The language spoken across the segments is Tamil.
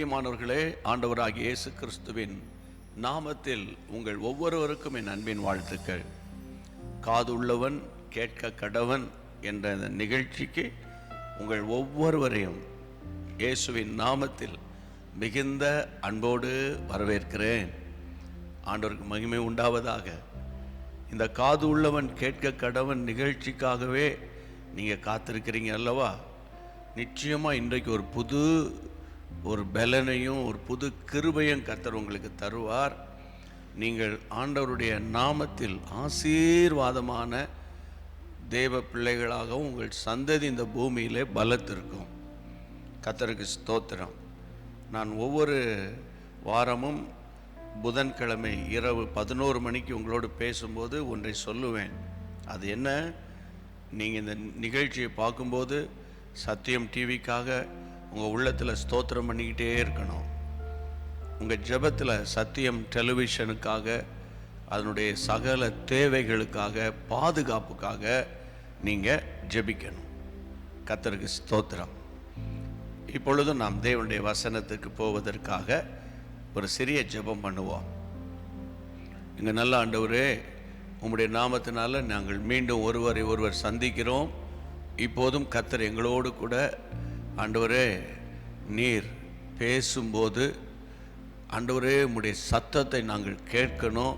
பிரியமானவர்களே ஆண்டவராகிய இயேசு கிறிஸ்துவின் நாமத்தில் உங்கள் ஒவ்வொருவருக்கும் என் அன்பின் வாழ்த்துக்கள். காதுள்ளவன் கேட்க கடவன் என்ற இந்த நிகழ்ச்சிக்கு உங்கள் ஒவ்வொருவரையும் இயேசுவின் நாமத்தில் மிகுந்த அன்போடு வரவேற்கிறேன். ஆண்டவருக்கு மகிமை உண்டாவதாக. இந்த காது உள்ளவன் கேட்க கடவன் நிகழ்ச்சிக்காகவே நீங்கள் காத்திருக்கிறீங்க அல்லவா? நிச்சயமாக இன்றைக்கு ஒரு புது ஒரு பலனையும் ஒரு புது கிருபையும் கத்தர் உங்களுக்கு தருவார். நீங்கள் ஆண்டவருடைய நாமத்தில் ஆசீர்வாதமான தேவ பிள்ளைகளாகவும் உங்கள் சந்ததி இந்த பூமியிலே பலத்திருக்கும். கத்தருக்கு ஸ்தோத்திரம். நான் ஒவ்வொரு வாரமும் புதன்கிழமை இரவு பதினோரு மணிக்கு உங்களோடு பேசும்போது ஒன்றை சொல்லுவேன். அது என்ன? நீங்கள் இந்த நிகழ்ச்சியை பார்க்கும்போது சத்தியம் டிவிக்காக உங்கள் உள்ளத்தில் ஸ்தோத்திரம் பண்ணிக்கிட்டே இருக்கணும். உங்கள் ஜெபத்தில் சத்தியம் டெலிவிஷனுக்காக அதனுடைய சகல தேவைகளுக்காக பாதுகாப்புக்காக நீங்கள் ஜெபிக்கணும். கத்தருக்கு ஸ்தோத்திரம். இப்பொழுதும் நாம் தேவனுடைய வசனத்துக்கு போவதற்காக ஒரு சிறிய ஜெபம் பண்ணுவோம். இங்கே நல்ல ஆண்டவரே உம்முடைய நாமத்தினால நாங்கள் மீண்டும் ஒருவரை ஒருவர் சந்திக்கிறோம். இப்போதும் கத்தர் எங்களோடு கூட ஆண்டவரே நீர் பேசும்போது ஆண்டவரே உம்முடைய சத்தத்தை நாங்கள் கேட்கணும்.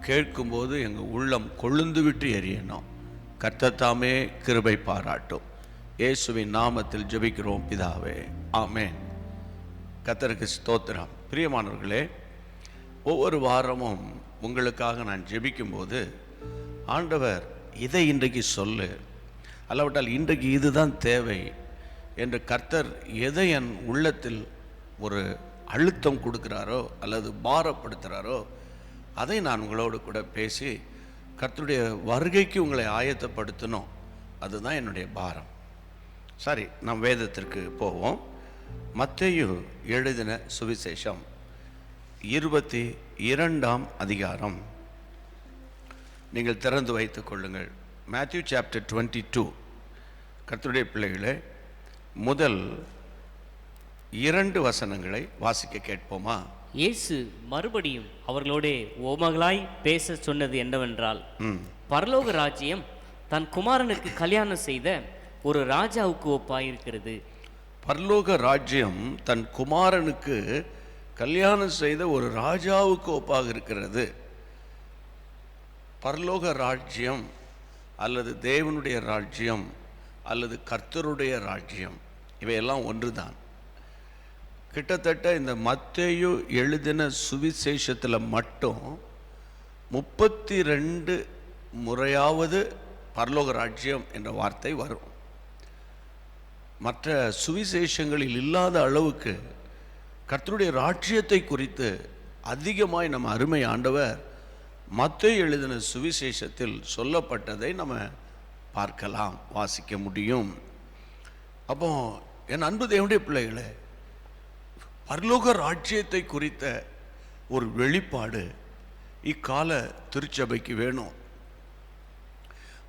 கேட்கும்போது எங்கள் உள்ளம் கொழுந்து விட்டு எரியணும் கர்த்தத்தாமே கிருபை பாராட்டும். இயேசுவின் நாமத்தில் ஜெபிக்கிறோம் பிதாவே. ஆமேன். கத்தருக்கு ஸ்தோத்திரம். பிரியமானவர்களே ஒவ்வொரு வாரமும் உங்களுக்காக நான் ஜெபிக்கும்போது ஆண்டவர் இதை இன்றைக்கு சொல்லு. அல்லாவிட்டால் இன்றைக்கு இதுதான் தேவை. என்று கர்த்தர் எதை என் உள்ளத்தில் ஒரு அழுத்தம் கொடுக்குறாரோ அல்லது பாரப்படுத்துகிறாரோ அதை நான் உங்களோடு கூட பேசி கர்த்தருடைய வருகைக்கு உங்களை ஆயத்தப்படுத்தணும். அதுதான் என்னுடைய பாரம். சரி நம் வேதத்திற்கு போவோம். மத்தையு எழுதின சுவிசேஷம் இருபத்தி இரண்டாம் அதிகாரம். நீங்கள் திறந்து வைத்துக் கொள்ளுங்கள். மேத்யூ சாப்டர் டுவெண்ட்டி டூ கர்த்தருடைய பிள்ளைகளே முதல் இரண்டு வசனங்களை வாசிக்க கேட்போமா? இயேசு மறுபடியும் அவர்களோடே ஓமகளாய் பேச சொன்னது என்னவென்றால் பரலோக ராஜ்யம் தன் குமாரனுக்கு கல்யாணம் செய்த ஒரு ராஜாவுக்கு ஒப்பாயிருக்கிறது. பரலோக ராஜ்யம் தன் குமாரனுக்கு கல்யாணம் செய்த ஒரு ராஜாவுக்கு ஒப்பாக இருக்கிறது பரலோக ராஜ்யம் அல்லது தேவனுடைய ராஜ்யம் அல்லது கர்த்தருடைய ராஜ்யம் இவையெல்லாம் ஒன்று தான் கிட்டத்தட்ட இந்த மத்தேயு எழுதின சுவிசேஷத்தில் மட்டும் முப்பத்தி ரெண்டு முறையாவது பரலோக ராஜ்யம் என்ற வார்த்தை வரும். மற்ற சுவிசேஷங்களில் இல்லாத அளவுக்கு கர்த்தருடைய ராஜ்யத்தை குறித்து அதிகமாய் நம்ம அருமை ஆண்டவர் மத்தேயு எழுதின சுவிசேஷத்தில் சொல்லப்பட்டதை நம்ம பார்க்கலாம் வாசிக்க முடியும். அப்போ என் அன்பு தேவனுடைய பிள்ளைகளே பரலோக ராஜ்யத்தை குறித்த ஒரு வெளிப்பாடு இக்கால திருச்சபைக்கு வேணும்.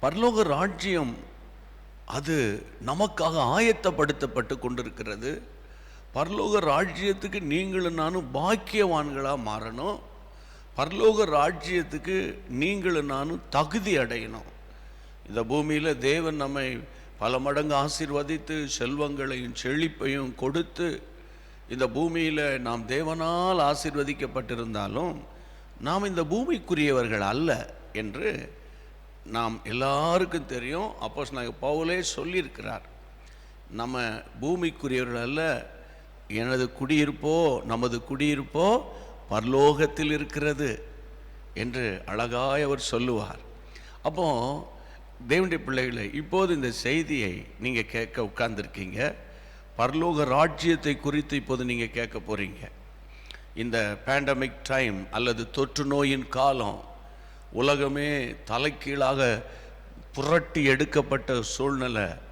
பரலோக ராஜ்யம் அது நமக்காக ஆயத்தப்படுத்தப்பட்டு கொண்டிருக்கிறது. பரலோக ராஜ்யத்துக்கு நீங்களும் நானும் பாக்கியவான்களாக மாறணும். பரலோக ராஜ்யத்துக்கு நீங்களும் நானும் தகுதி அடையணும். இந்த பூமியில் தேவன் நம்மை பல மடங்கு ஆசிர்வதித்து செல்வங்களையும் செழிப்பையும் கொடுத்து இந்த பூமியில் நாம் தேவனால் ஆசிர்வதிக்கப்பட்டிருந்தாலும் நாம் இந்த பூமிக்குரியவர்கள் அல்ல என்று நாம் எல்லாருக்கும் தெரியும். அப்போ நாங்கள் பவுலே சொல்லியிருக்கிறார். நம்ம பூமிக்குரியவர்கள் அல்ல எனது குடியிருப்போ நமது குடியிருப்போ பரலோகத்தில் இருக்கிறது என்று அழகாய் அவர் சொல்லுவார். அப்போது தேவனுடைய பிள்ளைகளை இப்போது இந்த செய்தியை நீங்கள் கேட்க உட்கார்ந்துருக்கீங்க. பரலோக ராஜ்யத்தை குறித்து இப்போது நீங்கள் கேட்க போகிறீங்க இந்த பேண்டமிக் டைம் அல்லது தொற்று நோயின் காலம் உலகமே தலைக்கீழாக புரட்டி எடுக்கப்பட்ட சூழ்நிலை.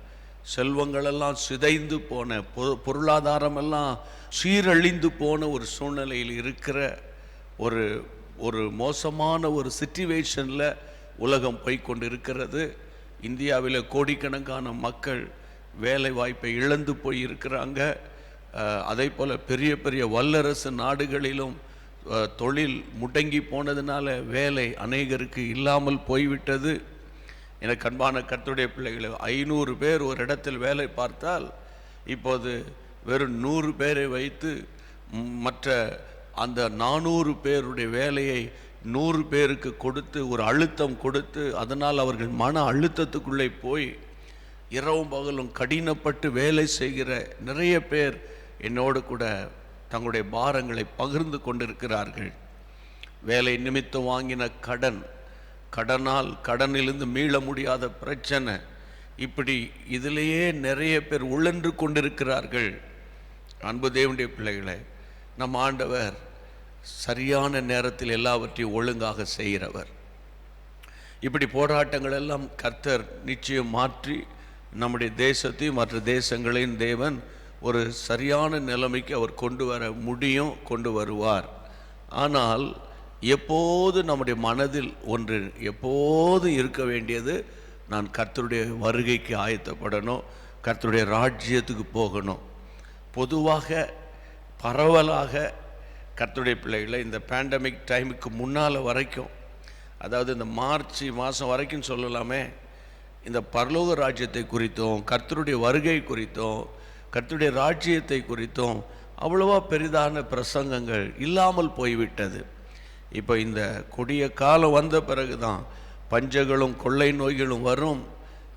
செல்வங்களெல்லாம் சிதைந்து போன பொ- பொருளாதாரமெல்லாம் சீரழிந்து போன ஒரு சூழ்நிலையில் இருக்கிற ஒரு ஒரு மோசமான ஒரு சுச்சுவேஷனில் உலகம் போய்க்கொண்டு இருக்கிறது இந்தியாவில் கோடிக்கணக்கான மக்கள் வேலை வாய்ப்பை இழந்து போய் இருக்கிறாங்க அதே போல் பெரிய பெரிய வல்லரசு நாடுகளிலும் தொழில் முடங்கி போனதுனால வேலை அநேகருக்கு இல்லாமல் போய்விட்டது. எனக்கு அன்பான கத்துடைய பிள்ளைகளை ஐநூறு பேர் ஒரு இடத்தில் வேலை பார்த்தால் இப்போது வெறும் நூறு பேரை வைத்து மற்ற அந்த நானூறு பேருடைய வேலையை நூறு பேருக்கு கொடுத்து ஒரு அழுத்தம் கொடுத்து அதனால் அவர்கள் மன அழுத்தத்துக்குள்ளே போய் இரவும் பகலும் கடினப்பட்டு வேலை செய்கிற நிறைய பேர் என்னோடு கூட தங்களுடைய பாரங்களை பகிர்ந்து கொண்டிருக்கிறார்கள். வேலை நிமித்தம் வாங்கின கடன் கடனால் கடனிலிருந்து மீள முடியாத பிரச்சனை இப்படி இதிலேயே நிறைய பேர் உழன்று கொண்டிருக்கிறார்கள். அன்பு தேவனுடைய பிள்ளைகளை நம் ஆண்டவர் சரியான நேரத்தில் எல்லாவற்றையும் ஒழுங்காக செய்கிறவர். இப்படி போராட்டங்கள் எல்லாம் கர்த்தர் நிச்சயம் மாற்றி நம்முடைய தேசத்தையும் மற்ற தேசங்களையும் தேவன் ஒரு சரியான நிலைமைக்கு அவர் கொண்டு வர முடியும் கொண்டு வருவார். ஆனால் எப்போது நம்முடைய மனதில் ஒன்று எப்போதும் இருக்க வேண்டியது? நான் கர்த்தருடைய வருகைக்கு ஆயத்தப்படணும் கர்த்தருடைய ராஜ்யத்துக்கு போகணும். பொதுவாக பரவலாக கர்த்துடைய பிள்ளைகளை இந்த பேண்டமிக் டைமுக்கு முன்னால் வரைக்கும் அதாவது இந்த மார்ச் மாதம் வரைக்கும் சொல்லலாமே இந்த பரலோக ராஜ்யத்தை குறித்தும் கர்த்தருடைய வருகை குறித்தும் கர்த்தருடைய ராஜ்யத்தை குறித்தும் அவ்வளோவா பெரிதான பிரசங்கங்கள் இல்லாமல் போய்விட்டது. இப்போ இந்த கொடிய காலம் வந்த பிறகு தான் பஞ்சங்களும் கொள்ளை நோய்களும் வரும்.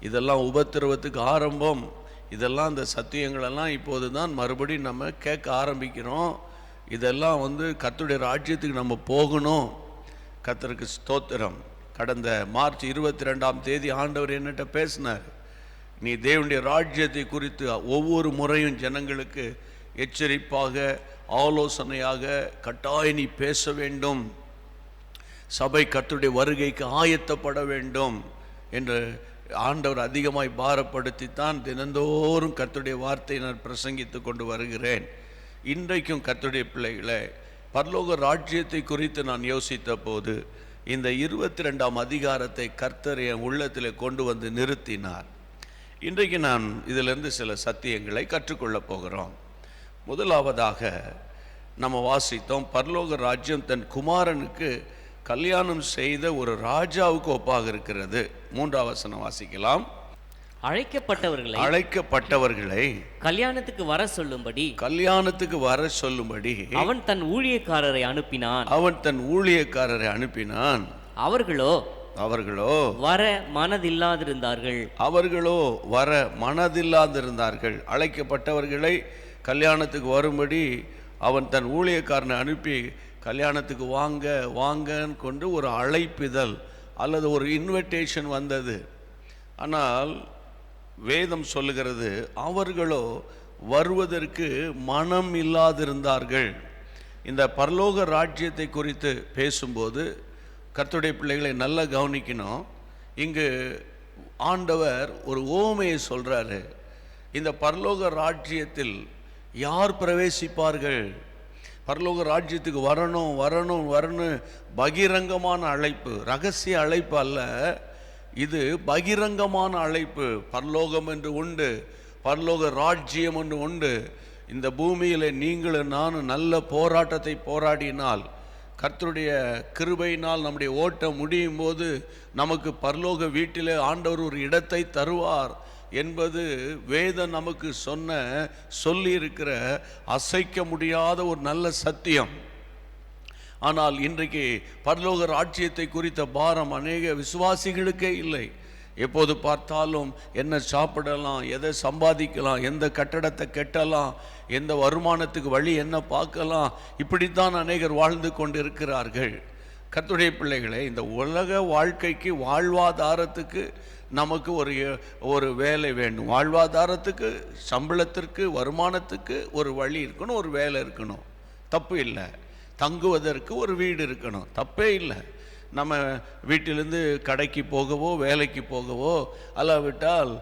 இதெல்லாம் உபத்திரவத்துக்கு ஆரம்பம். இதெல்லாம் அந்த சத்தியங்களெல்லாம் இப்போது தான் மறுபடியும் நம்ம கேட்க ஆரம்பிக்கிறோம். இதெல்லாம் வந்து கத்துடைய ராஜ்யத்துக்கு நம்ம போகணும். கத்தருக்கு ஸ்தோத்திரம். கடந்த மார்ச் இருபத்தி ரெண்டாம் தேதி ஆண்டவர் என்னட்ட பேசினார். நீ தேவனுடைய ராஜ்யத்தை குறித்து ஒவ்வொரு முறையும் ஜனங்களுக்கு எச்சரிப்பாக ஆலோசனையாக கட்டாய நீ பேச வேண்டும். சபை கத்துடைய வருகைக்கு ஆயத்தப்பட வேண்டும் என்று ஆண்டவர் அதிகமாய் பாரப்படுத்தித்தான் தினந்தோறும் கத்துடைய வார்த்தையை நான் பிரசங்கித்து கொண்டு வருகிறேன். இன்றைக்கும் கத்துடைய பிள்ளைகளை பரலோக ராஜ்யத்தை குறித்து நான் யோசித்த போது இந்த இருபத்தி ரெண்டாம் அதிகாரத்தை கர்த்தர் என் உள்ளத்தில் கொண்டு வந்து நிறுத்தினார். இன்றைக்கு நான் இதிலிருந்து சில சத்தியங்களை கற்றுக்கொள்ளப் போகிறோம். முதலாவதாக நம்ம வாசித்தோம் பரலோக ராஜ்யம் தன் குமாரனுக்கு கல்யாணம் செய்த ஒரு ராஜாவுக்கு ஒப்பாக இருக்கிறது. மூன்றாம் வசனம் வாசிக்கலாம். அழைக்கப்பட்டவர்களை அழைக்கப்பட்டவர்களை கல்யாணத்துக்கு வர சொல்லும்படி கல்யாணத்துக்கு வர சொல்லும்படி அவன் தன் ஊழியக்காரரை அனுப்பினான். அவன் தன் ஊழியக்காரரை அனுப்பினான். அவர்களோ அவர்களோ வர மனதில்லாதிருந்தார்கள். அவர்களோ வர மனதில்லாதிருந்தார்கள். அழைக்கப்பட்டவர்களை கல்யாணத்துக்கு வரும்படி அவன் தன் ஊழியக்காரனை அனுப்பி கல்யாணத்துக்கு வாங்க வாங்கன்னு கொண்டு ஒரு அழைப்பிதழ் அல்லது ஒரு இன்விடேஷன் வந்தது. ஆனால் வேதம் சொல்லுகிறது அவர்களோ வருவதற்கு மனம் இல்லாதிருந்தார்கள். இந்த பரலோக ராஜ்யத்தை குறித்து பேசும்போது கர்த்துடைய பிள்ளைகளை நல்லா கவனிக்கணும். இங்கு ஆண்டவர் ஒரு ஓமையை சொல்கிறாரு இந்த பரலோக ராஜ்யத்தில் யார் பிரவேசிப்பார்கள்? பரலோக ராஜ்யத்துக்கு வரணும் வரணும் வரணும் பகிரங்கமான அழைப்பு ரகசிய அழைப்பு அல்ல. இது பகிரங்கமான அழைப்பு. பரலோகம் என்று உண்டு பரலோக ராஜ்யம் என்று உண்டு. இந்த பூமியில் நீங்களும் நானும் நல்ல போராட்டத்தை போராடினால் கர்த்தருடைய கிருபையினால் நம்முடைய ஓட்டம் முடியும் போது நமக்கு பரலோக வீட்டில் ஆண்டவர் ஒரு இடத்தை தருவார் என்பது வேதம் நமக்கு சொன்ன சொல்லி இருக்கிற அசைக்க முடியாத ஒரு நல்ல சத்தியம். ஆனால் இன்றைக்கு பரலோக ராஜ்யத்தை குறித்த பாரம் அநேக விசுவாசிகளுக்கே இல்லை. எப்போது பார்த்தாலும் என்ன சாப்பிடலாம் எதை சம்பாதிக்கலாம் எந்த கட்டடத்தை கட்டலாம் எந்த வருமானத்துக்கு வழி என்ன பார்க்கலாம் இப்படித்தான் அநேகர் வாழ்ந்து கொண்டிருக்கிறார்கள். கத்துடைய பிள்ளைகளே இந்த உலக வாழ்க்கைக்கு வாழ்வாதாரத்துக்கு நமக்கு ஒரு ஒரு வேலை வேண்டும். வாழ்வாதாரத்துக்கு சம்பளத்திற்கு வருமானத்துக்கு ஒரு வழி இருக்கணும் ஒரு வேலை இருக்கணும். தப்பு இல்லை. தங்குவதற்கு ஒரு வீடு இருக்கணும். தப்பே இல்லை. நம்ம வீட்டிலேருந்து கடைக்கு போகவோ வேலைக்கு போகவோ அல்லாவிட்டால்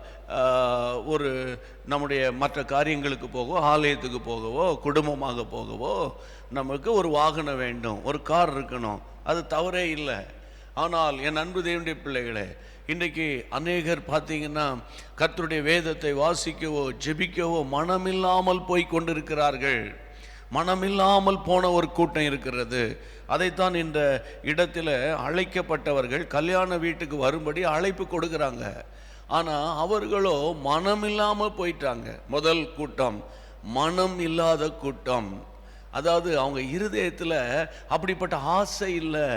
ஒரு நம்முடைய மற்ற காரியங்களுக்கு போகவோ ஆலயத்துக்கு போகவோ குடும்பமாக போகவோ நமக்கு ஒரு வாகனம் வேண்டும். ஒரு கார் இருக்கணும். அது தவறே இல்லை. ஆனால் என் அன்பு தேவனுடைய பிள்ளைகளே இன்றைக்கு அநேகர் பார்த்தீங்கன்னா கர்த்தருடைய வேதத்தை வாசிக்கவோ ஜெபிக்கவோ மனமில்லாமல் போய் கொண்டிருக்கிறார்கள். மனமில்லாமல் போன ஒரு கூட்டம் இருக்கிறது. அதைத்தான் இந்த இடத்துல அழைக்கப்பட்டவர்கள் கல்யாண வீட்டுக்கு வரும்படி அழைப்பு கொடுக்குறாங்க. ஆனால் அவர்களோ மனமில்லாமல் போயிட்டாங்க. முதல் கூட்டம் மனம் இல்லாத கூட்டம். அதாவது அவங்க இருதயத்தில் அப்படிப்பட்ட ஆசை இல்லை.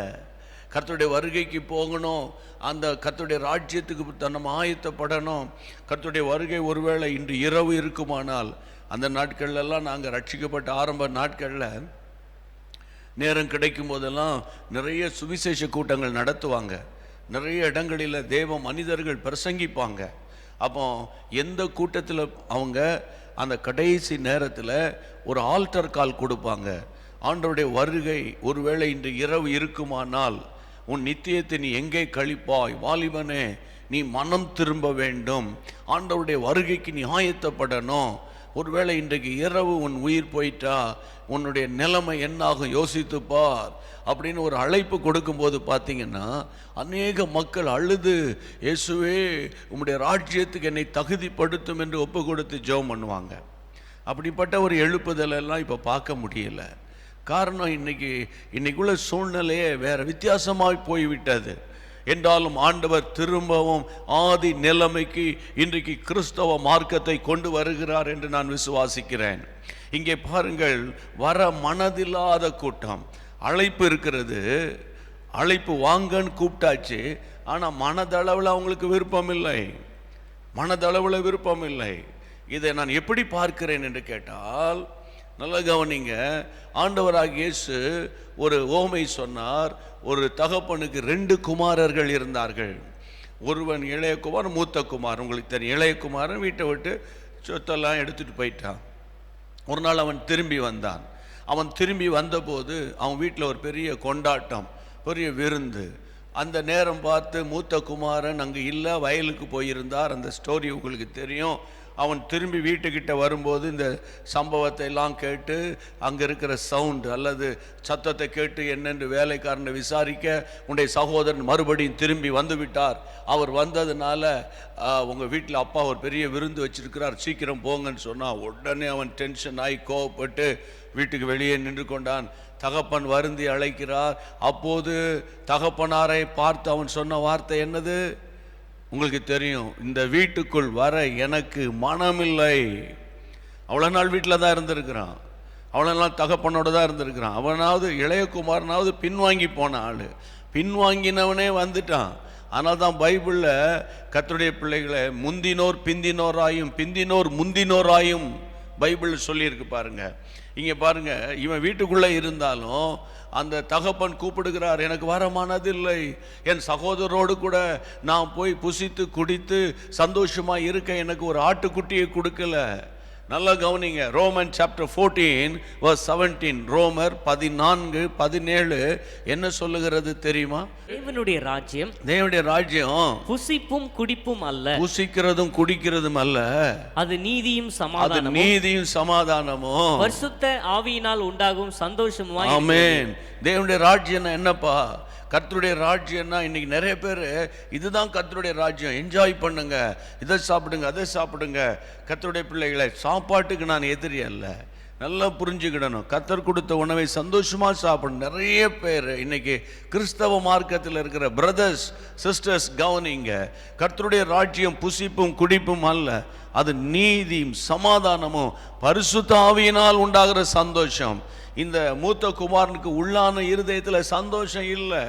கர்த்தருடைய வருகைக்கு போகணும். அந்த கர்த்தருடைய ராஜ்யத்துக்கு த- நம்ம ஆயத்தப்படணும். கர்த்தருடைய வருகை ஒருவேளை இன்று இரவு இருக்குமானால் அந்த நாட்கள்லெல்லாம் நாங்கள் ரட்சிக்கப்பட்ட ஆரம்ப நாட்களில் நேரம் கிடைக்கும் போதெல்லாம் நிறைய சுவிசேஷ கூட்டங்கள் நடத்துவாங்க. நிறைய இடங்களில் தேவ மனிதர்கள் பிரசங்கிப்பாங்க. அப்போ எந்த கூட்டத்தில் அவங்க அந்த கடைசி நேரத்தில் ஒரு ஆல்டர் கால் கொடுப்பாங்க. ஆண்டவருடைய வருகை ஒருவேளை இன்று இரவு இருக்குமானால் உன் நித்தியத்தை நீ எங்கே கழிப்பாய்? வாலிபனே நீ மனம் திரும்ப வேண்டும். ஆண்டவருடைய வருகைக்கு நீ ஆயத்தப்படணும். ஒருவேளை இன்றைக்கு இரவு உன் உயிர் போயிட்டா உன்னுடைய நிலைமை என்னாகும் யோசித்துப்பார் அப்படின்னு ஒரு அழைப்பு கொடுக்கும்போது பார்த்தீங்கன்னா அநேக மக்கள் அழுது இயேசுவே உம்முடைய ராஜ்யத்துக்கு என்னை தகுதிப்படுத்தும் என்று ஒப்பு கொடுத்து ஜெபம் பண்ணுவாங்க. அப்படிப்பட்ட ஒரு எழுப்புதலெல்லாம் இப்போ பார்க்க முடியல. காரணம் இன்னைக்கு இன்றைக்குள்ள சூழ்நிலையே வேறு வித்தியாசமாக போய்விட்டது. என்றாலும் ஆண்டவர் திரும்பவும் ஆதி நிலைமைக்கு இன்றைக்கு கிறிஸ்தவ மார்க்கத்தை கொண்டு வருகிறார் என்று நான் விசுவாசிக்கிறேன். இங்கே பாருங்கள் வர மனதில்லாத கூட்டம். அழைப்பு இருக்கிறது. அழைப்பு வாங்கன்னு கூப்பிட்டாச்சு. ஆனால் மனதளவில் அவங்களுக்கு விருப்பம் இல்லை. மனதளவில் விருப்பம் இல்லை. இதை நான் எப்படி பார்க்கிறேன் என்று கேட்டால் நல்ல கவனிங்க. ஆண்டவராக இயேசு ஒரு ஓமை சொன்னார் ஒரு தகப்பனுக்கு ரெண்டு குமாரர்கள் இருந்தார்கள். ஒருவன் இளையகுமார் மூத்த குமார். உங்களுக்கு தெரியும் இளையகுமாரன் வீட்டை விட்டு சொத்தெல்லாம் எடுத்துகிட்டு போயிட்டான். ஒரு நாள் அவன் திரும்பி வந்தான். அவன் திரும்பி வந்தபோது அவன் வீட்டில் ஒரு பெரிய கொண்டாட்டம் பெரிய விருந்து. அந்த நேரம் பார்த்து மூத்த குமாரன் அங்கே இல்லை வயலுக்கு போயிருந்தார். அந்த ஸ்டோரி உங்களுக்கு தெரியும். அவன் திரும்பி வீட்டுக்கிட்ட வரும்போது இந்த சம்பவத்தை எல்லாம் கேட்டு அங்கே இருக்கிற சவுண்ட் அல்லது சத்தத்தை கேட்டு என்னென்று வேலைக்காரனை விசாரிக்க உன்னுடைய சகோதரன் மறுபடியும் திரும்பி வந்து விட்டார் அவர் வந்ததுனால உங்கள் வீட்டில் அப்பா ஒரு பெரிய விருந்து வச்சிருக்கிறார் சீக்கிரம் போங்கன்னு சொன்னான் உடனே அவன் டென்ஷன் ஆகி கோவப்பட்டு வீட்டுக்கு வெளியே நின்று கொண்டான். தகப்பன் வருந்தி அழைக்கிறார். அப்போது தகப்பனாரை பார்த்து அவன் சொன்ன வார்த்தை என்னது? உங்களுக்கு தெரியும் இந்த வீட்டுக்குள் வர எனக்கு மனமில்லை. அவ்வளோ நாள் வீட்டில் தான் இருந்திருக்கிறான். அவ்வளோ நாள் தகப்பனோட தான் இருந்திருக்கிறான். அவனாவது இளையகுமாரனாவது பின்வாங்கி போன ஆள். பின்வாங்கினவனே வந்துட்டான். ஆனால் தான் பைபிளில் கத்தருடைய பிள்ளைகளை முந்தினோர் பிந்தினோராயும் பிந்தினோர் முந்தினோராயும் பைபிள் சொல்லியிருக்கு பாருங்க. இங்கே பாருங்கள் இவன் வீட்டுக்குள்ளே இருந்தாலும் அந்த தகப்பன் கூப்பிடுகிறார் எனக்கு வரமானதில்லை என் சகோதரரோடு கூட நான் போய் புசித்து குடித்து சந்தோஷமாக இருக்க எனக்கு ஒரு ஆட்டுக்குட்டியை கொடுக்கல. நல்லா கவனிங்க. Roman chapter fourteen verse seventeen ரோமர் பதினான்கு பதினேழு என்ன சொல்லுகிறது தெரியுமா? தேவனுடைய ராஜ்யம் தேவனுடைய ராஜ்யம் புசிப்பும் குடிப்பும் அல்ல. புசிக்கிறதும் குடிக்கிறதும் அல்ல. அது நீதியும் அது சமாதானமும். நீதியும் சமாதானமும். பரிசுத்த ஆவியினால் உண்டாகும் சந்தோஷமாய் ஆமென். தேவனுடைய ராஜ்யம் என்னப்பா கர்த்தருடைய ராஜ்யம்னா இன்றைக்கி நிறைய பேர் இதுதான் கர்த்தருடைய ராஜ்யம். என்ஜாய் பண்ணுங்க. இதை சாப்பிடுங்க அதை சாப்பிடுங்க. கர்த்தருடைய பிள்ளைகளை சாப்பாட்டுக்கு நான் எதிரி அல்ல. நல்லா புரிஞ்சுக்கிடணும். கத்தர் கொடுத்த உணவை சந்தோஷமாக சாப்பிடணும். நிறைய பேர் இன்னைக்கு கிறிஸ்தவ மார்க்கத்தில் இருக்கிற பிரதர்ஸ் சிஸ்டர்ஸ் கவனிங்க. கர்த்தருடைய ராஜ்யம் புசிப்பும் குடிப்பும் அல்ல. அது நீதியும் சமாதானமும் பரிசுத்தாவியினால் உண்டாகிற சந்தோஷம். இந்த மூத்த குமாரனுக்கு உள்ளான இருதயத்தில் சந்தோஷம் இல்லை.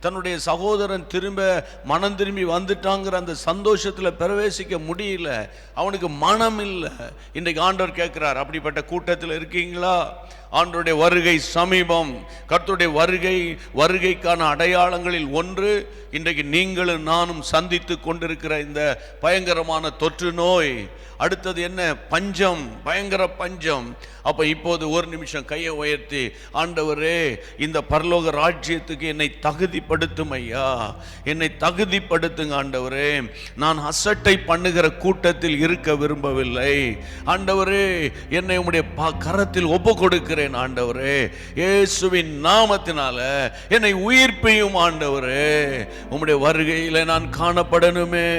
தன்னுடைய சகோதரன் திரும்ப மனம் திரும்பி வந்துட்டாங்கிற அந்த சந்தோஷத்தில் பிரவேசிக்க முடியல. அவனுக்கு மனம் இல்லை. இன்றைக்கு ஆண்டவர் கேட்குறார் அப்படிப்பட்ட கூட்டத்தில் இருக்கீங்களா? ஆண்டருடைய வருகை சமீபம். கர்த்தருடைய வருகை வருகைக்கான அடையாளங்களில் ஒன்று இன்றைக்கு நீங்களும் நானும் சந்தித்து கொண்டிருக்கிற இந்த பயங்கரமான தொற்று நோய். அடுத்தது என்ன? பஞ்சம் பயங்கர பஞ்சம். அப்போ இப்போது ஒரு நிமிஷம் கையை உயர்த்தி ஆண்டவரே இந்த பரலோக ராஜ்யத்துக்கு என்னை தகுதிப்படுத்தும் ஐயா. என்னை தகுதிப்படுத்துங்க ஆண்டவரே. நான் அசட்டை பண்ணுகிற கூட்டத்தில் இருக்க விரும்பவில்லை. ஆண்டவரே என்னை உம்முடைய ப- கரத்தில் ஒப்பு கொடுக்கிற பார்க்கிறேன் ஆண்டவரே. இயேசுவின் நாமத்தினால என்னை உயிர்ப்பையும் ஆண்டவரே. உம்முடைய வருகையில நான் காணப்படணுமே.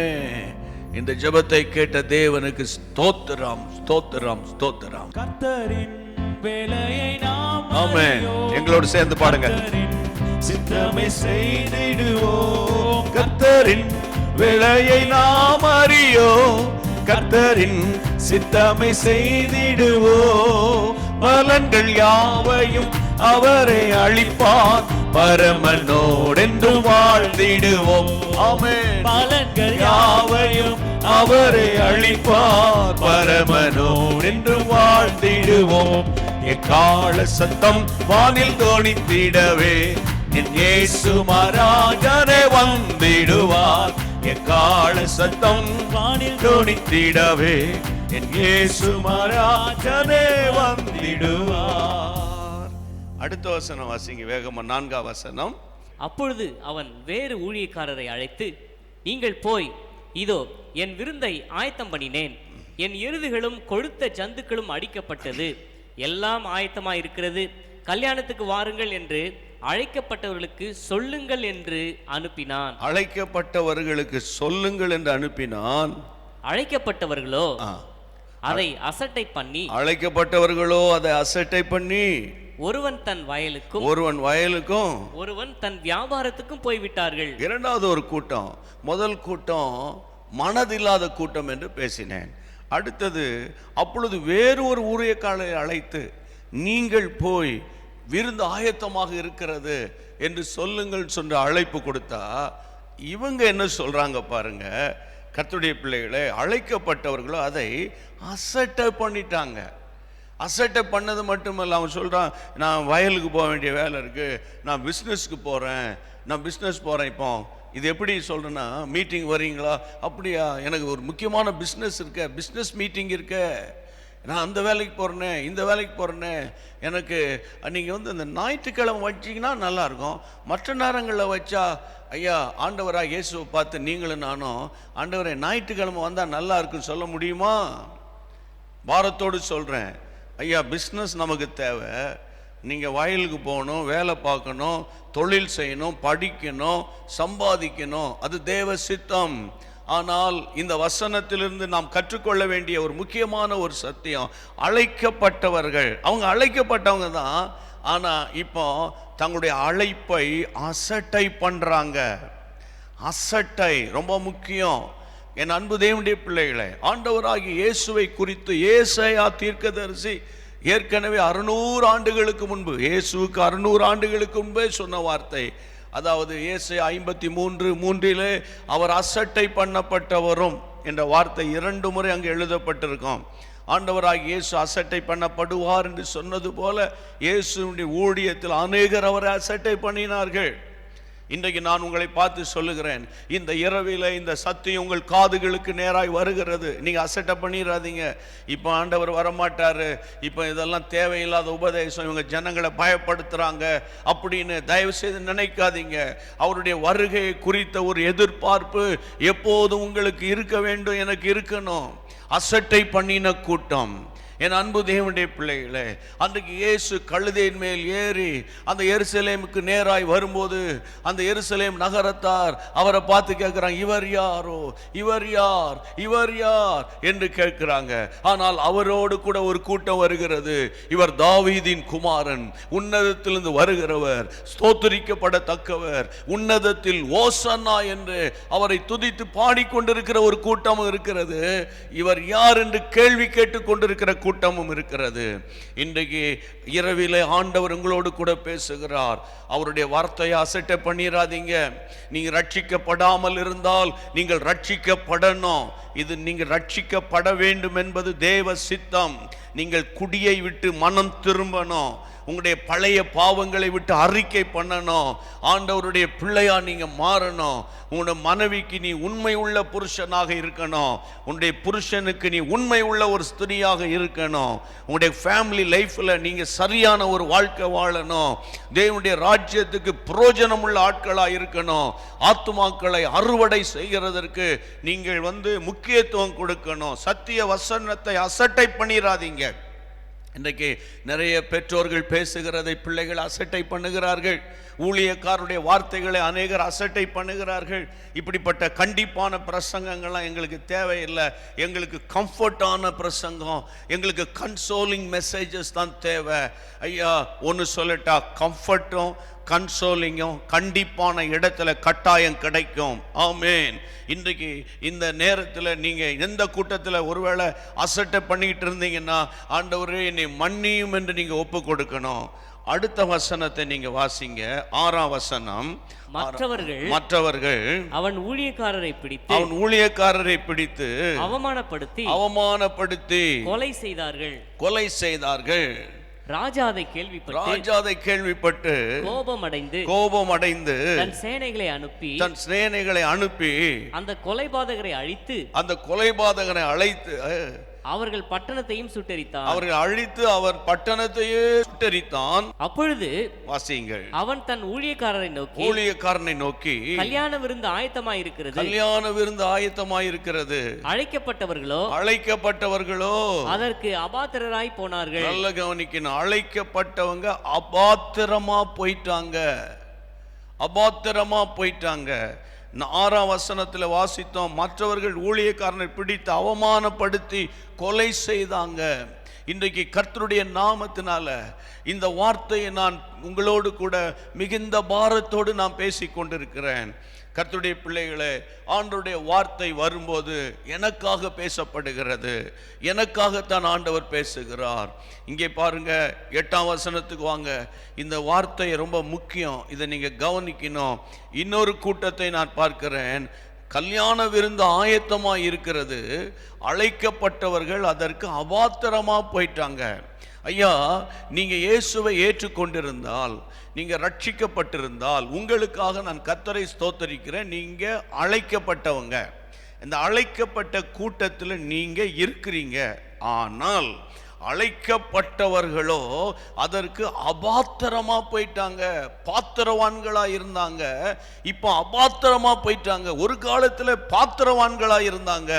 இந்த ஜெபத்தை கேட்ட தேவனுக்கு ஸ்தோத்திரம் ஸ்தோத்திரம் ஸ்தோத்திரம். கர்த்தரின் வேலையை நாம் ஆமென். அறியோம். எங்களோடு சேர்ந்து பாடுங்க சித்தமே செய்திடுவோம். கர்த்தரின் வேலையை நாம் அறியோ கர்த்தரின் சித்தமை செய்திடுவோம். பலன்கள் யாவையும் அவரை அளிப்பார் பரமனோடென்று வாழ்ந்திடுவோம். ஆமென். பலன்கள் யாவையும் அவரை அளிப்பார் பரமனோடென்று வாழ்ந்திடுவோம். எக்கால சத்தம் வானில் தோணித்திடவே. என் மகாராஜனே வந்திடுவார். எக்கால சத்தம் வானில் தோணித்திடவே என் இயேசு மகாராஜனே வந்திடுவார். அடுத்த வசனம் வாசிங்க வேகமா நான்காம் வசனம். அப்பொழுது அவன் வேறு ஊழியக்காரரை அழைத்து நீங்கள் போய் இதோ என் விருந்தை ஆயத்தம் பண்ணினேன். என் எருதுகளும் கொழுத்த ஜந்துக்களும் அடிக்கப்பட்டது. எல்லாம் ஆயத்தமாய் இருக்கிறது கல்யாணத்துக்கு வாருங்கள் என்று அழைக்கப்பட்டவர்களுக்கு சொல்லுங்கள் என்று அனுப்பினான். அழைக்கப்பட்டவர்களுக்கு சொல்லுங்கள் என்று அனுப்பினான். அழைக்கப்பட்டவர்களோ. அதை அசட்டை பண்ணி. அழைக்கப்பட்டவர்களோ அதை அசட்டை பண்ணி. ஒருவன் தன் வயலுக்கும் ஒருவன் வயலுக்கும் ஒருவன் தன் வியாபாரத்துக்கும் போய்விட்டார்கள். இரண்டாவது ஒரு கூட்டம் முதல் கூட்டம் மனதில்லாத கூட்டம் என்று பேசினேன். அடுத்தது அப்பொழுது வேறு ஒரு ஊழியக்காரரை அழைத்து நீங்கள் போய் விருந்து ஆயத்தமாக இருக்கிறது என்று சொல்லுங்கள் சொன்ற அழைப்பு கொடுத்தா இவங்க என்ன சொல்கிறாங்க பாருங்க கத்துடைய பிள்ளைகளே அழைக்கப்பட்டவர்களோ அதை அசட்டை பண்ணிட்டாங்க. அசட்டை பண்ணது மட்டுமல்ல அவன் சொல்கிறான் நான் வயலுக்கு போக வேண்டிய வேலை இருக்குது நான் பிஸ்னஸ்க்கு போகிறேன் நான் பிஸ்னஸ் போகிறேன் இப்போ. இது எப்படி சொல்கிறேன்னா மீட்டிங் வரீங்களா அப்படியா எனக்கு ஒரு முக்கியமான பிஸ்னஸ் இருக்க பிஸ்னஸ் மீட்டிங் இருக்க. நான் அந்த வேலைக்கு போகிறேனே இந்த வேலைக்கு போகிறேனே எனக்கு நீங்கள் வந்து இந்த ஞாயிற்றுக்கிழமை வச்சிங்கன்னா நல்லாயிருக்கும். மற்ற நேரங்களில் வச்சா ஐயா ஆண்டவராக இயேசுவை பார்த்து நீங்களும் நானும் ஆண்டவரை ஞாயிற்றுக்கிழமை வந்தால் நல்லா இருக்குன்னு சொல்ல முடியுமா? பாரத்தோடு சொல்கிறேன் ஐயா பிஸ்னஸ் நமக்கு தேவை. நீங்கள் வயலுக்கு போகணும் வேலை பார்க்கணும் தொழில் செய்யணும் படிக்கணும் சம்பாதிக்கணும். அது தேவ சித்தம். ஆனால் இந்த வசனத்திலிருந்து நாம் கற்றுக்கொள்ள வேண்டிய ஒரு முக்கியமான ஒரு சத்தியம் அழைக்கப்பட்டவர்கள். அவங்க அழைக்கப்பட்டவங்க தான் ஆனால் இப்போ தங்களுடைய அழைப்பை அசட்டை பண்ணுறாங்க அசட்டை ரொம்ப முக்கியம். என் அன்பு தேவனுடைய பிள்ளைகளை ஆண்டவராகி இயேசுவை குறித்து ஏசையா தீர்க்கதரிசி ஏற்கனவே அறுநூறு ஆண்டுகளுக்கு முன்பு இயேசுவுக்கு அறுநூறு ஆண்டுகளுக்கு முன்பே சொன்ன வார்த்தை அதாவது இயேசு ஐம்பத்தி மூன்று மூன்றிலே அவர் அசட்டை பண்ணப்பட்டவரும் என்ற வார்த்தை இரண்டு முறை அங்கே எழுதப்பட்டிருக்கோம். ஆண்டவராக இயேசு அசட்டை பண்ணப்படுவார் என்று சொன்னது போல இயேசுடைய ஊழியத்தில் அநேகர் அவரை அசட்டை பண்ணினார்கள். இன்றைக்கு நான் உங்களை பார்த்து சொல்லுகிறேன் இந்த இரவில் இந்த சத்தியம் உங்கள் காதுகளுக்கு நேராய் வருகிறது. நீங்கள் அசட்டை பண்ணிடாதீங்க இப்போ ஆண்டவர் வரமாட்டார். இப்போ இதெல்லாம் தேவையில்லாத உபதேசம் இவங்க ஜனங்களை பயப்படுத்துகிறாங்க அப்படின்னு தயவு செய்து நினைக்காதீங்க. அவருடைய வருகையை குறித்த ஒரு எதிர்பார்ப்பு எப்போதும் உங்களுக்கு இருக்க வேண்டும் எனக்கு இருக்கணும். அசட்டை பண்ணின கூட்டம். என் அன்பு தேவனுடைய பிள்ளைகளே அன்றைக்கு இயேசு கழுதையின் மேல் ஏறி அந்த எருசலேமுக்கு நேராய் வரும்போது அந்த எருசலேம் நகரத்தார் அவரை பார்த்து கேட்குறாங்க இவர் யாரோ? இவர் யார்? இவர் யார்? என்று கேட்கிறாங்க. ஆனால் அவரோடு கூட ஒரு கூட்டம் வருகிறது. இவர் தாவீதின் குமாரன் உன்னதத்திலிருந்து வருகிறவர் ஸ்தோத்திரிக்கப்படத்தக்கவர் உன்னதத்தில் ஓசன்னா என்று அவரை துதித்து பாடிக்கொண்டிருக்கிற ஒரு கூட்டம் இருக்கிறது. இவர் யார் என்று கேள்வி கேட்டுக்கொண்டிருக்கிற கூட்டமும் இருக்கிறது. இன்றைக்கு இரவிலே ஆண்டவர் உங்களோடு கூட பேசுகிறார். அவருடைய வார்த்தையை அசட்டை பண்ணிடாதீங்க நீங்கள் ரட்சிக்கப்படாமல் இருந்தால் நீங்கள் ரட்சிக்கப்படணும். இது நீங்கள் ரட்சிக்கப்பட வேண்டும் என்பது தேவ சித்தம். நீங்கள் குடியை விட்டு மனம் திரும்பணும். உங்களுடைய பழைய பாவங்களை விட்டு அறிக்கை பண்ணணும். ஆண்டவருடைய பிள்ளையா நீங்க மாறணும். உன்னோட மனைவிக்கு நீ உண்மை உள்ள புருஷனாக இருக்கணும். உன்னுடைய புருஷனுக்கு நீ உண்மை உள்ள ஒரு ஸ்திரியாக இருக்கணும். உங்களுடைய ஃபேமிலி லைஃப்பில் நீங்கள் சரியான ஒரு வாழ்க்கை வாழணும். தேவனுடைய ராஜ்யத்துக்கு புரோஜனம் உள்ள ஆட்களாக இருக்கணும். ஆத்துமாக்களை அறுவடை செய்கிறதற்கு நீங்கள் வந்து முக்கிய முக்கியத்துவம் கொடுக்கணும். சத்திய வசனத்தை அசட்டை பண்ணிடாதீங்க இன்றைக்கு நிறைய பெற்றோர்கள் பேசுகிறதை பிள்ளைகள் அசட்டை பண்ணுகிறார்கள். ஊழியக்காருடைய வார்த்தைகளை அநேகர் அசட்டை பண்ணுகிறார்கள். இப்படிப்பட்ட கண்டிப்பான பிரசங்கங்கள்லாம் எங்களுக்கு தேவையில்லை. எங்களுக்கு கம்ஃபர்டான பிரசங்கம். எங்களுக்கு கன்சோலிங் மெசேஜஸ் தான் தேவை. ஐயா ஒன்று சொல்லட்டா கம்ஃபர்ட்டும் கன்சோலிங்கும் கண்டிப்பான இடத்துல கட்டாயம் கிடைக்கும். ஆமேன். இன்றைக்கு இந்த நேரத்தில் நீங்கள் எந்த கூட்டத்தில் ஒருவேளை அசட்டை பண்ணிக்கிட்டு இருந்தீங்கன்னா ஆண்டவரே என்னை மன்னியும் என்று நீங்கள் ஒப்பு கொடுக்கணும் அடுத்த வசனத்தை நீங்க வாசிங்க. ஆறாம் வசனம். மற்றவர்கள் மற்றவர்கள் அவன் ஊழியக்காரரை பிடித்து அவன் ஊழியக்காரரை பிடித்து அவமானப்படுத்தி அவமானப்படுத்தி கொலை செய்தார்கள். கொலை செய்தார்கள். ராஜா அதை கேள்விப்பட்டு ராஜாதை கேள்விப்பட்டு கோபம் அடைந்து கோபம் அடைந்து தன் சேனைகளை அனுப்பி தன் சிநேனைகளை அனுப்பி அந்த கொலைபாதகரை அழித்து அந்த கொலைபாதகனை அழைத்து அவர்கள் பட்டணத்தையும் சுட்டெரித்தான். அவரை அழித்து அவர் பட்டணத்தையே சுட்டரித்தான். அப்பொழுது வாசியுங்கள். அவன் தன் ஊழியக்காரரை நோக்கி ஊழியக்காரனை நோக்கி கல்யாண விருந்து ஆயத்தமாய் இருக்கிறது கல்யாண விருந்து ஆயத்தமாயிருக்கிறது. அழைக்கப்பட்டவர்களோ அழைக்கப்பட்டவர்களோ அதற்கு அபாத்திரராய் போனார்கள். நல்ல கவனிக்கணும். அழைக்கப்பட்டவங்க அபாத்திரமா போயிட்டாங்க. அபாத்திரமா போயிட்டாங்க. ஆறாம் வசனத்தில் வாசித்தோம் மற்றவர்கள் ஊழியக்காரனை பிடித்து அவமானப்படுத்தி கொலை செய்தாங்க. இன்றைக்கு கர்த்தருடைய நாமத்தினால இந்த வார்த்தையை நான் உங்களோடு கூட மிகுந்த பாரத்தோடு நான் பேசிக் கொண்டிருக்கிறேன் கர்த்துடைய பிள்ளைகளே ஆண்டருடைய வார்த்தை வரும்போது எனக்காக பேசப்படுகிறது. எனக்காகத்தான் ஆண்டவர் பேசுகிறார். இங்கே பாருங்க எட்டாம் வசனத்துக்கு வாங்க. இந்த வார்த்தை ரொம்ப முக்கியம். இதை நீங்கள் கவனிக்கணும். இன்னொரு கூட்டத்தை நான் பார்க்கிறேன். கல்யாண விருந்து ஆயத்தமாக இருக்கிறது. அழைக்கப்பட்டவர்கள் அதற்கு அவாத்திரமாக போயிட்டாங்க. ஐயா நீங்கள் இயேசுவை ஏற்றுக்கொண்டிருந்தால் நீங்கள் ரட்சிக்கப்பட்டிருந்தால் உங்களுக்காக நான் கத்தரை ஸ்தோத்தரிக்கிறேன் நீங்கள் அழைக்கப்பட்டவங்க. இந்த அழைக்கப்பட்ட கூட்டத்தில் நீங்கள் இருக்கிறீங்க. ஆனால் அழைக்கப்பட்டவர்களோ அதற்கு அபாத்திரமா போயிட்டாங்க. பாத்திரவான்களா இருந்தாங்க. இப்போ அபாத்திரமா போயிட்டாங்க. ஒரு காலத்தில் பாத்திரவான்களா இருந்தாங்க.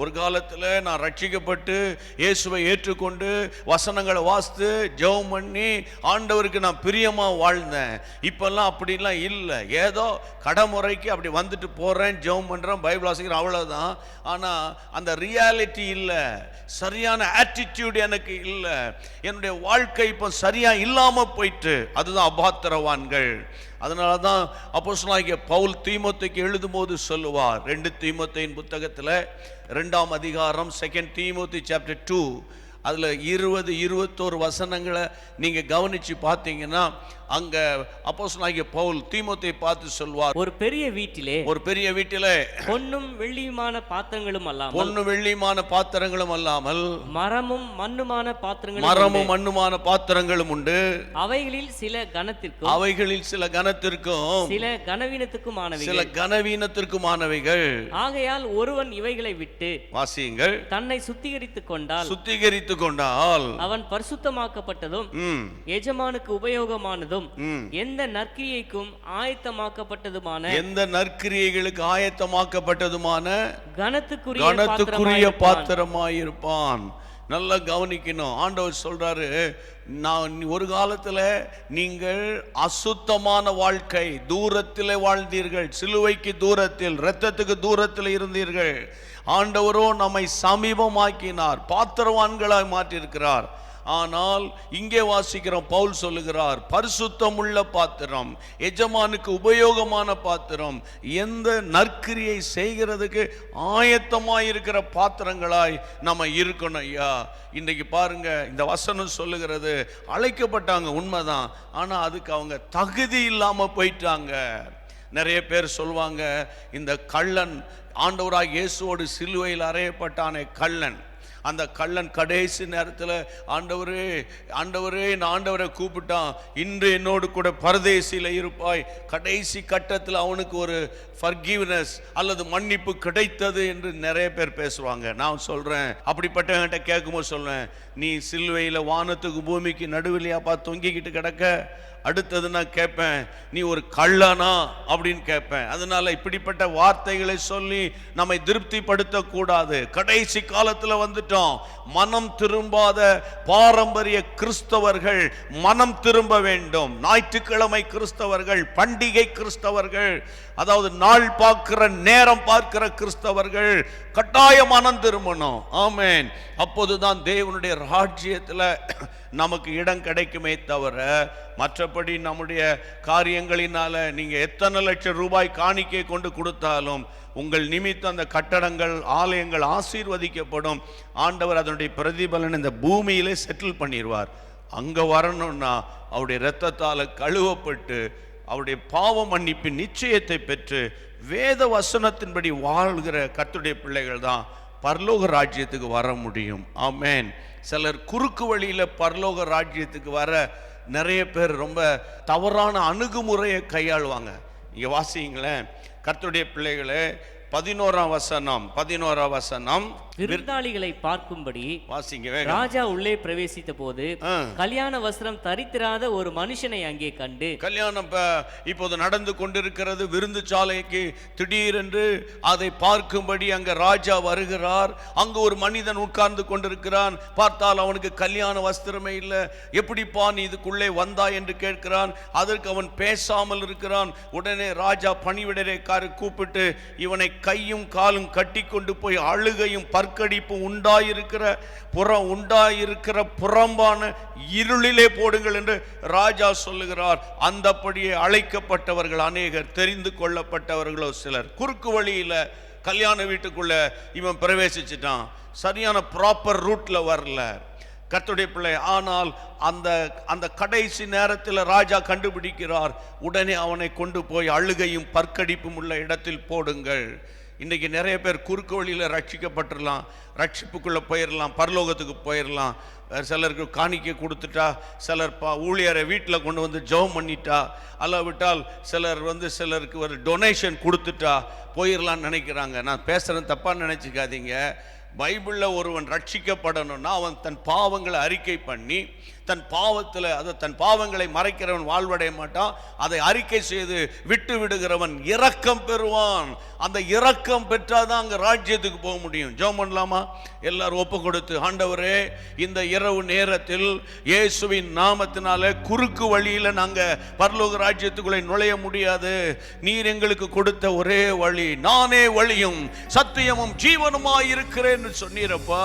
ஒரு காலத்தில் நான் ரட்சிக்கப்பட்டு இயேசுவை ஏற்றுக்கொண்டு வசனங்களை வாசித்து ஜெபம் பண்ணி ஆண்டவருக்கு நான் பிரியமாக வாழ்ந்தேன். இப்போல்லாம் அப்படிலாம் இல்லை. ஏதோ கடைமுறைக்கு அப்படி வந்துட்டு போகிறேன் ஜெபம் பண்ணுறேன் பைபிள் வாசிக்கிறேன் அவ்வளோதான் ஆனால் அந்த ரியாலிட்டி இல்லை. சரியான ஆட்டிடியூட் எனக்கு இல்லை. என்னுடைய வாழ்க்கை இப்போ சரியாக இல்லாமல் போயிட்டு அதுதான் அபாத்திரவான்கள். அதனால தான் அப்போஸ்தலனாகிய பவுல் தீமோத்தேக்கு எழுதும்போது சொல்லுவார் ரெண்டு தீமத்தையின் புத்தகத்தில் ரெண்டாம் அதிகாரம் செகண்ட் தீமூத்தி சாப்டர் டூ அதில் இருபது இருபத்தோரு வசனங்களை நீங்கள் கவனித்து பார்த்தீங்கன்னா அங்கே அப்போஸ்தலனாகிய பவுல் தீமோத்தை பார்த்து சொல்வார் ஒரு பெரிய வீட்டிலே ஒரு பெரிய வீட்டில் பொன்னும் வெள்ளியுமான பாத்திரங்களும் அல்லாமல் பொண்ணு வெள்ளியுமான பாத்திரங்களும் அல்லாமல் மரமும் மண்ணுமான பாத்திரங்களும் மரமும் மண்ணுமான பாத்திரங்களும் உண்டு. அவைகளில் சில கனத்திற்கும் அவைகளில் சில கனத்திற்கும் சில கனவீனத்துக்குமானவை சில கனவீனத்திற்குமானவைகள். ஆகையால் ஒருவன் இவைகளை விட்டு வாசியுங்கள். தன்னை சுத்திகரித்துக் கொண்டால் சுத்திகரித்து கொண்டால் அவன் பரிசுத்தமாக்கப்பட்டதும் எஜமானுக்கு உபயோகமானதும் ம். எந்த நற்கிரியைக்கும் ஆயத்தமாக்கப்பட்டதுமான எந்த நற்கிரியைகளுக்கு ஆயத்தமாக்கப்பட்டதுமான கனத்துக்குரிய கனத்துக்குரிய. பாத்திரமாயிருப்பான். நல்லா கவனிக்கணும். ஆண்டவர் சொல்றாரு நான் ஒரு காலத்துல நீங்கள் அசுத்தமான வாழ்க்கை தூரத்தில் வாழ்ந்தீர்கள். சிலுவைக்கு தூரத்தில் இரத்தத்துக்கு தூரத்தில் இருந்தீர்கள். ஆண்டவரோ நம்மை சமீபமாக்கினார் பாத்திரவான்களாய் மாற்றியிருக்கிறார். ஆனால் இங்கே வாசிக்கிறோம் பவுல் சொல்லுகிறார் பரிசுத்தம் உள்ள பாத்திரம் எஜமானுக்கு உபயோகமான பாத்திரம் எந்த நற்கிரியை செய்கிறதுக்கு ஆயத்தமாக இருக்கிற பாத்திரங்களாய் நம்ம இருக்கணும் ஐயா. இன்றைக்கு பாருங்க இந்த வசனம் சொல்லுகிறது அழைக்கப்பட்டாங்க உண்மைதான் ஆனால் அதுக்கு அவங்க தகுதி இல்லாமல் போயிட்டாங்க. நிறைய பேர் சொல்லுவாங்க இந்த கள்ளன் ஆண்டவராக இயேசுவோடு சிலுவையில் அறையப்பட்டானே கள்ளன். அந்த கள்ளன் கடைசி நேரத்தில் ஆண்டவரே ஆண்டவரே நான் ஆண்டவரை கூப்பிட்டான். இன்று என்னோடு கூட பரதேசியில் இருப்பாய். கடைசி கட்டத்தில் அவனுக்கு ஒரு ஃபர்கிவ்னஸ் அல்லது மன்னிப்பு கிடைத்தது என்று நிறைய பேர் பேசுவாங்க. நான் சொல்கிறேன் அப்படிப்பட்டவங்கிட்ட கேட்கும்போது சொல்கிறேன் நீ சிலுவையில் வானத்துக்கு பூமிக்கு நடுவிலையாப்பா தொங்கிக்கிட்டு கிடக்க? அடுத்தது நான் கேட்பேன் நீ ஒரு கள்ளனா? அப்படின்னு கேட்பேன். அதனால இப்படிப்பட்ட வார்த்தைகளை சொல்லி நம்மை திருப்திப்படுத்த கூடாது கடைசி காலத்தில் வந்துட்டோம். மனம் திரும்பாத பாரம்பரிய கிறிஸ்தவர்கள் மனம் திரும்ப வேண்டும். ஞாயிற்றுக்கிழமை கிறிஸ்தவர்கள் பண்டிகை கிறிஸ்தவர்கள் அதாவது நாள் பார்க்கிற நேரம் பார்க்கிற கிறிஸ்தவர்கள் கட்டாய மனம் திரும்பணும். ஆமேன். அப்போதுதான் தேவனுடைய ராஜ்யத்தில் நமக்கு இடம் கிடைக்குமே தவிர மற்றபடி நம்முடைய காரியங்களினால் நீங்கள் எத்தனை லட்சம் ரூபாய் காணிக்கை கொண்டு கொடுத்தாலும் உங்கள் நிமித்தம் அந்த கட்டடங்கள் ஆலயங்கள் ஆசீர்வதிக்கப்படும். ஆண்டவர் அதனுடைய பிரதிபலன் இந்த பூமியிலே செட்டில் பண்ணிடுவார் அங்கே வரணும்னா அவருடைய இரத்தத்தால் கழுவப்பட்டு அவருடைய பாவ மன்னிப்பின் நிச்சயத்தை பெற்று வேத வசனத்தின்படி வாழ்கிற கத்துடைய பிள்ளைகள் தான் பரலோக ராஜ்யத்துக்கு வர முடியும். ஆமேன். சிலர் குறுக்கு வழியில் பரலோக ராஜ்யத்துக்கு வர நிறைய பேர் ரொம்ப தவறான அணுகுமுறையை கையாளுவாங்க. இங்கே வாசிங்களேன் கர்த்தருடைய பிள்ளைகளே பதினோராம் வசனம் பதினோராம் வசனம். விருந்தாளிகளை பார்க்கும்படி ராஜா உள்ளே பிரவேசித்த போது. கல்யாண வஸ்திரம் தரித்திராத ஒரு மனுஷனை அங்கே கண்டு கல்யாணம் இப்ப இப்போது நடந்து கொண்டிருக்கிறது விருந்து சாலைக்கு திடீரென்று அதை பார்க்கும்படி அங்க ராஜா வருகிறார். அங்கு ஒரு மனிதன் உட்கார்ந்து கொண்டிருக்கிறான். பார்த்தால் அவனுக்கு கல்யாண வஸ்திரமே இல்லை. எப்படிப்பா நீ இதுக்குள்ளே வந்தா என்று கேட்கிறான். அதற்கு அவன் பேசாமல் இருக்கிறான். உடனே ராஜா பணிவிடரைக்காரு கூப்பிட்டு இவனை கையும் காலும் கட்டி கொண்டு போய் அழுகையும் பற்கடிப்பும் உண்டாயிருக்கிற புறம் உண்டாயிருக்கிற புறம்பான இருளிலே போடுங்கள் என்று ராஜா சொல்லுகிறார். அந்தப்படியே அழைக்கப்பட்டவர்கள் அநேகர் தெரிந்து கொள்ளப்பட்டவர்களோ சிலர். குறுக்கு வழியில கல்யாண வீட்டுக்குள்ள இவன் பிரவேசிச்சிட்டான். சரியான ப்ராப்பர் ரூட்ல வரல. கத்துடைய பிள்ளை ஆனால் அந்த அந்த கடைசி நேரத்தில் ராஜா கண்டுபிடிக்கிறார். உடனே அவனை கொண்டு போய் அழுகையும் பற்கடிப்பும் உள்ள இடத்தில் போடுங்கள். இன்றைக்கி நிறைய பேர் குறுக்கு வழியில் ரட்சிக்கப்பட்டுடலாம் ரட்சிப்புக்குள்ளே போயிடலாம் பரலோகத்துக்கு போயிடலாம் சிலருக்கு காணிக்கை கொடுத்துட்டா சிலர் பா ஊழியரை வீட்டில் கொண்டு வந்து ஜெபம் பண்ணிட்டா அல்லாவிட்டால் சிலர் வந்து சிலருக்கு ஒரு டொனேஷன் கொடுத்துட்டா போயிடலான்னு நினைக்கிறாங்க. நான் பேசுகிறேன் தப்பாக நினச்சிக்காதீங்க. பைபிளில் ஒருவன் ரட்சிக்கப்படணும்னா அவன் தன் பாவங்களை அறிக்கை பண்ணி தன் பாவத்தில் அதை தன் பாவங்களை மறைக்கிறவன் வாழ்வடைய மாட்டான். அதை அறிக்கை செய்து விட்டு விடுகிறவன் இரக்கம் பெறுவான். அந்த இரக்கம் பெற்றாதான் அங்கே ராஜ்யத்துக்கு போக முடியும். ஜோம் பண்ணலாமா? எல்லாரும் ஒப்பு கொடுத்து ஆண்டவரே இந்த இரவு நேரத்தில் இயேசுவின் நாமத்தினால குறுக்கு வழியில் நாங்கள் பரலோக ராஜ்யத்துக்குள்ளே நுழைய முடியாது. நீர் எங்களுக்கு கொடுத்த ஒரே வழி நானே வழியும் சத்தியமும் ஜீவனுமாய் இருக்கிறேன்னு சொன்னீரப்பா.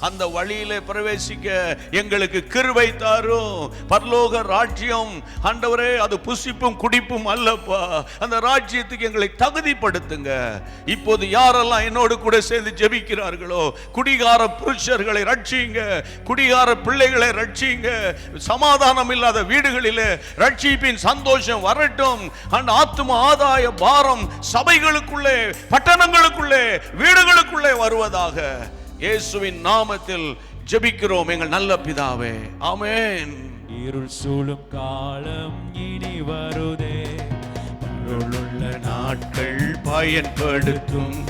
அந்த வழியிலே பிரவேசிக்க எங்களுக்கு கிருவை தாரும் பரலோக ராஜ்யம். ஆண்டவரே அது புசிப்பும் குடிப்பும் அல்லப்பா. அந்த ராஜ்யத்துக்கு எங்களை தகுதிப்படுத்துங்க. இப்போது யாரெல்லாம் என்னோடு கூட சேர்ந்து ஜெபிக்கிறார்களோ குடிகார புருஷர்களை ரட்சிங்க. குடிகார பிள்ளைகளை ரட்சிங்க. சமாதானம் இல்லாத வீடுகளிலே ரட்சிப்பின் சந்தோஷம் வரட்டும். அந்த ஆத்தும ஆதாய பாரம் சபைகளுக்குள்ளே பட்டணங்களுக்குள்ளே வீடுகளுக்குள்ளே வருவதாக. இயேசுவின் நாமத்தில் ஜெபிக்கிறோம் எங்கள் நல்ல பிதாவே. ஆமேன். இருள் சூழும் காலம் இனி வருதே. அருளுள்ள நாட்கள் பயன்படுத்தும்.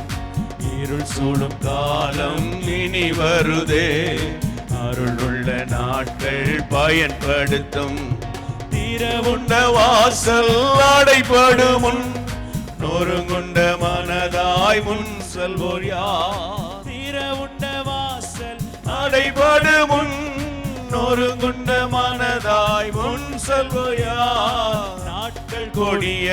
இருள் சூழும் காலம் இனி வருதே. அருளுள்ள நாட்கள் பயன்படுத்தும். தீரவுண்ட வாசல் அடைபடும் முன் நொறுங்குண்ட மனதாய் முன் செல்வோர் யார்?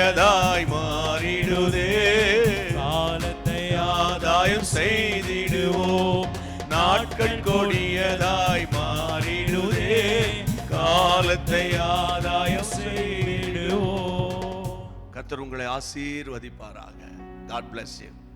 கொடியதாய் மாறிடுதே. காலத்தை ஆதாயம் செய்திடுவோம். நாட்கள் கொடியதாய் மாறிடுதே. காலத்தை ஆதாயம் செய்திடுவோம். கர்த்தர் உங்களை ஆசீர்வதிப்பாராக. God bless you.